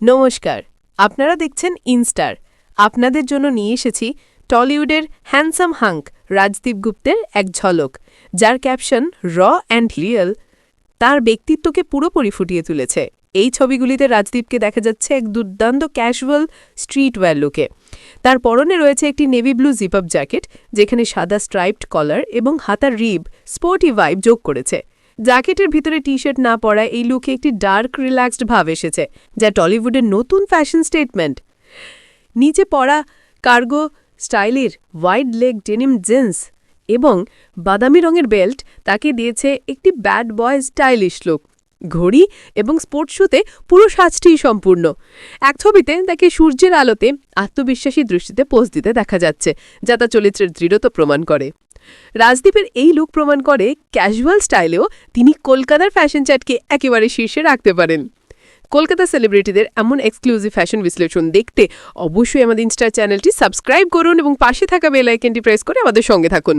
নমস্কার, আপনারা দেখছেন ইনস্টার। আপনাদের জন্য নিয়ে এসেছি টলিউডের হ্যান্ডসাম হাঙ্ক, রাজদীপ গুপ্তের এক ঝলক, যার ক্যাপশন র অ্যান্ড রিয়েল তার ব্যক্তিত্বকে পুরোপুরি ফুটিয়ে তুলেছে। এই ছবিগুলিতে রাজদীপকে দেখা যাচ্ছে এক দুর্দান্ত ক্যাশুয়াল স্ট্রিট ওয়্যার লুকে। তার পরনে রয়েছে একটি নেভি ব্লু জিপআপ জ্যাকেট, যেখানে সাদা স্ট্রাইপড কলার এবং হাতার রিব, স্পোর্টি ভাইব যোগ করেছে। জ্যাকেটের ভিতরে টি শার্ট না পরায় এই লুকে একটি ডার্ক, রিল্যাক্সড ভাব এসেছে, যা টলিউডের নতুন ফ্যাশন স্টেটমেন্ট। নিচে পরা কার্গো স্টাইলের ওয়াইড লেগ ডেনিম জিন্স এবং বাদামি রঙের বেল্ট তাকে দিয়েছে একটি ব্যাড বয় স্টাইলিশ লুক। ঘড়ি এবং স্পোর্টস শুতে পুরো সাজটিই সম্পূর্ণ। এক ছবিতে তাকে সূর্যের আলোতে আত্মবিশ্বাসী দৃষ্টিতে পোজ দিতে দেখা যাচ্ছে, যা তা চরিত্রের দৃঢ়তা প্রমাণ করে। রাজদীপের এই লুক প্রমাণ করে ক্যাজুয়াল স্টাইলেও তিনি কলকাতার ফ্যাশন চ্যাটকে একেবারে শীর্ষে রাখতে পারেন। কলকাতা সেলিব্রিটিদের এমন এক্সক্লুসিভ ফ্যাশন বিশ্লেষণ দেখতে অবশ্যই আমাদের ইনস্টার চ্যানেলটি সাবস্ক্রাইব করুন এবং পাশে থাকা বেল আইকনটি প্রেস করে আমাদের সঙ্গে থাকুন।